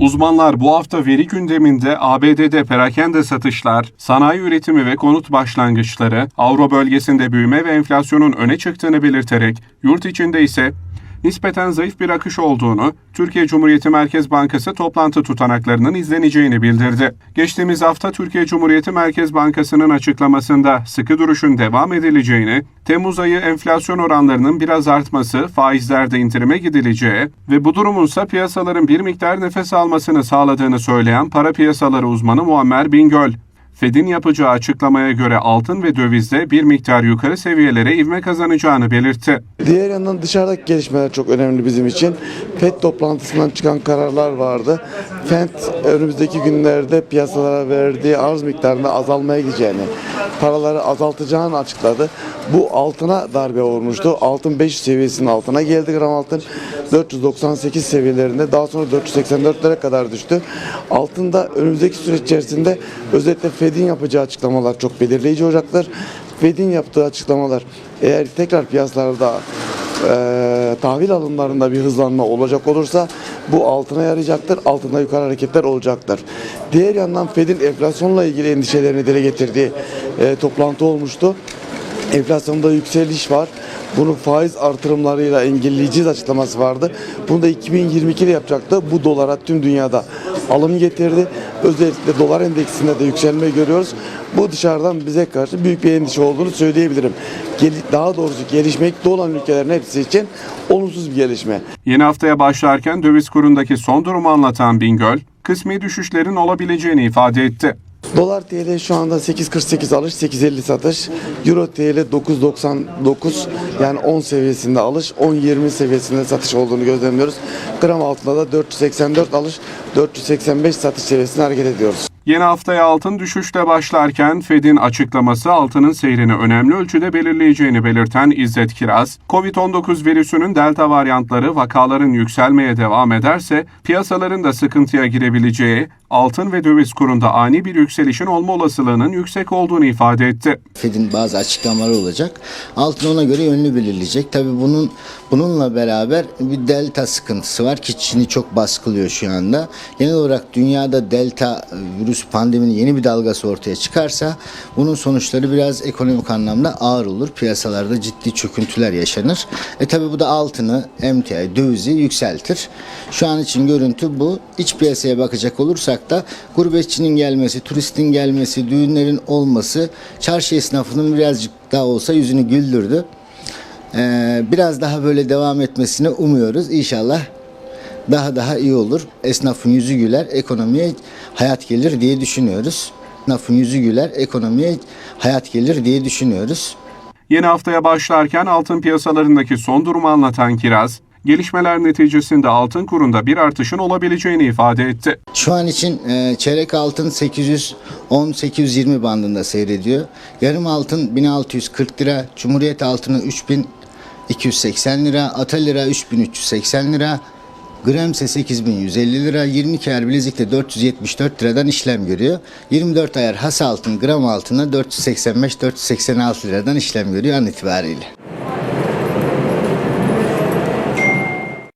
Uzmanlar bu hafta veri gündeminde ABD'de perakende satışlar, sanayi üretimi ve konut başlangıçları, Avro bölgesinde büyüme ve enflasyonun öne çıktığını belirterek, yurt içinde ise nispeten zayıf bir akış olduğunu, Türkiye Cumhuriyeti Merkez Bankası toplantı tutanaklarının izleneceğini bildirdi. Geçtiğimiz hafta Türkiye Cumhuriyeti Merkez Bankası'nın açıklamasında sıkı duruşun devam edileceğini, Temmuz ayı enflasyon oranlarının biraz artması, faizlerde indirime gidileceği ve bu durumunsa piyasaların bir miktar nefes almasını sağladığını söyleyen para piyasaları uzmanı Muammer Bingöl, Fed'in yapacağı açıklamaya göre altın ve dövizde bir miktar yukarı seviyelere ivme kazanacağını belirtti. Diğer yandan dışarıdaki gelişmeler çok önemli bizim için. FED toplantısından çıkan kararlar vardı. FED önümüzdeki günlerde piyasalara verdiği arz miktarında azalmaya gideceğini, paraları azaltacağını açıkladı. Bu altına darbe vurmuştu. Altın 500 seviyesinin altına geldi gram altın. 498 seviyelerinde daha sonra 484'lere kadar düştü. Altında önümüzdeki süreç içerisinde özellikle Fed'in yapacağı açıklamalar çok belirleyici olacaktır. Fed'in yaptığı açıklamalar eğer tekrar piyasalarda e, tahvil alımlarında bir hızlanma olacak olursa bu altına yarayacaktır. Altında yukarı hareketler olacaktır. Diğer yandan Fed'in enflasyonla ilgili endişelerini dile getirdiği e, toplantı olmuştu. Enflasyonda yükseliş var. Bunu faiz artırımlarıyla engelleyeceğiz açıklaması vardı. Bunu da 2022'de yapacaktı. Bu dolara tüm dünyada alım getirdi. Özellikle dolar endeksinde de yükselme görüyoruz. Bu dışarıdan bize karşı büyük bir endişe olduğunu söyleyebilirim. Daha doğrusu gelişmekte olan ülkelerin hepsi için olumsuz bir gelişme. Yeni haftaya başlarken döviz kurundaki son durumu anlatan Bingöl, kısmi düşüşlerin olabileceğini ifade etti. Dolar TL şu anda 8.48 alış, 8.50 satış. Euro TL 9.99 yani 10 seviyesinde alış, 10.20 seviyesinde satış olduğunu gözlemliyoruz. Gram altında da 484 alış, 485 satış seviyesinde hareket ediyoruz. Yeni haftaya altın düşüşle başlarken Fed'in açıklaması altının seyrini önemli ölçüde belirleyeceğini belirten İzzet Kiraz, Covid-19 virüsünün delta varyantları vakaların yükselmeye devam ederse piyasaların da sıkıntıya girebileceği, altın ve döviz kurunda ani bir yükselişin olma olasılığının yüksek olduğunu ifade etti. Fed'in bazı açıklamaları olacak. Altın ona göre yönünü belirleyecek. Tabii bunun bununla beraber bir delta sıkıntısı var ki Çin'i çok baskılıyor şu anda. Genel olarak dünyada delta virüs pandeminin yeni bir dalgası ortaya çıkarsa bunun sonuçları biraz ekonomik anlamda ağır olur. Piyasalarda ciddi çöküntüler yaşanır. E tabii bu da altını, MTI, dövizi yükseltir. Şu an için görüntü bu. İç piyasaya bakacak olursak da gurbetçinin gelmesi, turistin gelmesi, düğünlerin olması çarşı esnafının birazcık daha olsa yüzünü güldürdü. Ee, biraz daha böyle devam etmesini umuyoruz. İnşallah daha daha iyi olur. Esnafın yüzü güler, ekonomiye hayat gelir diye düşünüyoruz. Esnafın yüzü güler, ekonomiye hayat gelir diye düşünüyoruz. Yeni haftaya başlarken altın piyasalarındaki son durumu anlatan Kiraz, gelişmeler neticesinde altın kurunda bir artışın olabileceğini ifade etti. Şu an için e, çeyrek altın 810-820 bandında seyrediyor. Yarım altın 1640 lira, Cumhuriyet altını 3280 lira, Ata lira 3380 lira, gram ise 8150 lira, 20 kar bilezik de 474 liradan işlem görüyor. 24 ayar has altın gram altına 485-486 liradan işlem görüyor an itibariyle.